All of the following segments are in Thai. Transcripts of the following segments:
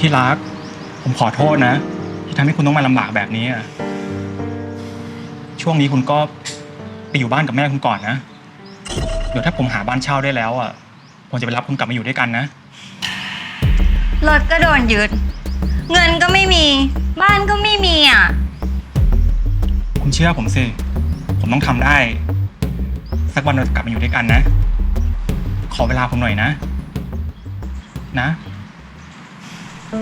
ที่รัก ผมขอโทษนะ ที่ทำให้คุณต้องมาลำบากแบบนี้อะช่วงนี้คุณก็ไปอยู่บ้านกับแม่คุณก่อนนะ เดี๋ยวถ้าผมหาบ้านเช่าได้แล้วอะผมจะไปรับคุณกลับมาอยู่ด้วยกันนะ รถก็โดนยึด เงินก็ไม่มี บ้านก็ไม่มีอะ คุณเชื่อผมสิ ผมต้องทำได้ สักวันเราจะกลับมาอยู่ด้วยกันนะ ขอเวลาผมหน่อยนะ นะ เป็น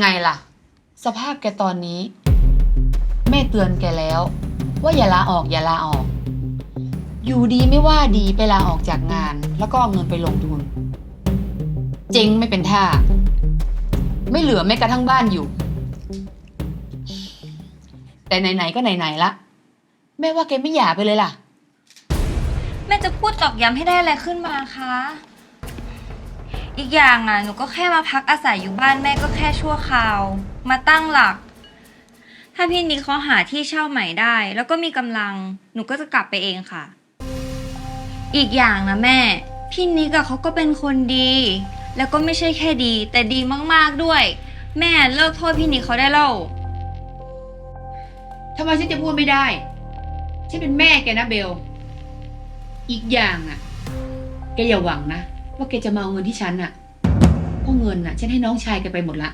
ไงล่ะ สภาพแกตอนนี้ แม่เตือนแกแล้ว ว่าอย่าลาออกอย่าลาออก อยู่ดีไม่ว่าดีไปลาออกจากงาน แล้วก็เอาเงินไปลงทุน เจ๊งไม่เป็นท่า ไม่เหลือแม้กระทั่งบ้านอยู่ แต่ไหนๆก็ไหนๆละแม่ว่าแกไม่หย่าไปเลยล่ะ แม่จะพูดตอกย้ำให้ได้อะไรขึ้นมาคะ อีกอย่างอะ หนูก็แค่มาพักอาศัยอยู่บ้านแม่ก็แค่ชั่วคราว มาตั้งหลัก ถ้าพี่นิกเขาหาที่เช่าใหม่ได้ แล้วก็มีกำลัง หนูก็จะกลับไปเองค่ะ อีกอย่างนะแม่ พี่นิกอะเขาก็เป็นคนดี แล้วก็ไม่ใช่แค่ดี แต่ดีมากๆด้วย แม่เลิกโทษพี่นิกเขาได้แล้วทำไมฉันจะพูดไม่ได้ ฉันเป็นแม่แกนะเบล อีกอย่างอะ แกอย่าหวังนะ ว่าแกจะมาเอาเงินที่ฉันอะเพราะเงินอะ ฉันให้น้องชายแกไปหมดละ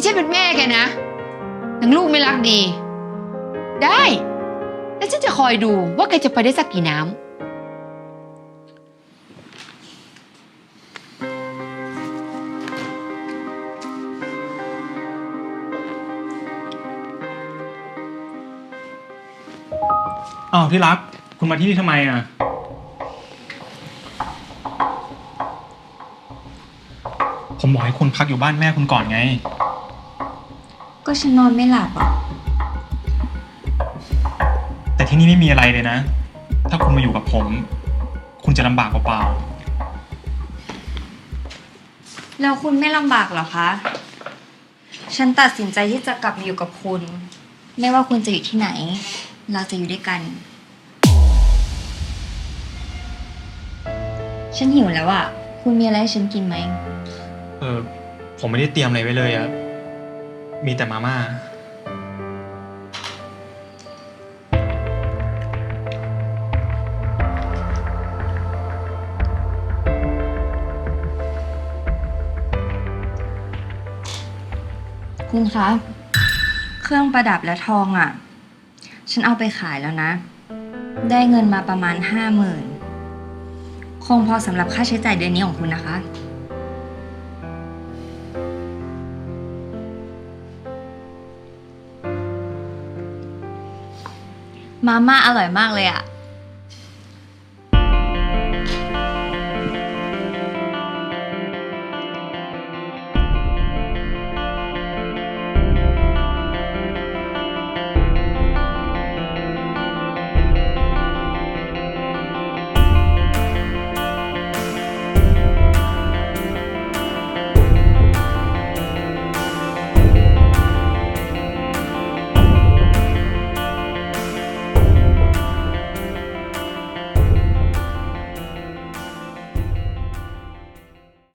นี่ฉันเป็นแม่แกนะทั้งลูกไม่รักดี ได้ แล้วฉันจะคอยดูว่าแกจะไปได้สักกี่น้ำอ้าวที่รัก คุณมาที่นี่ทำไมอะ ผมบอกให้คุณพักอยู่บ้านแม่คุณก่อนไง ก็ฉันนอนไม่หลับอะ แต่ที่นี่ไม่มีอะไรเลยนะ ถ้าคุณมาอยู่กับผม คุณจะลำบากเปล่าแล้วคุณไม่ลำบากเหรอคะ ฉันตัดสินใจที่จะกลับมาอยู่กับคุณ ไม่ว่าคุณจะอยู่ที่ไหน เราจะอยู่ด้วยกัน ฉันหิวแล้วอะคุณมีอะไรให้ฉันกินไหม ๆเออผมไม่ได้เตรียมอะไรไว้เลยอะ มีแต่มาม่า คุณคะ เครื่องประดับและทองอะฉันเอาไปขายแล้วนะ ได้เงินมาประมาณห้าหมื่นคงพอสำหรับค่าใช้จ่ายเดือนนี้ของคุณนะคะ มาม่าอร่อยมากเลยอะ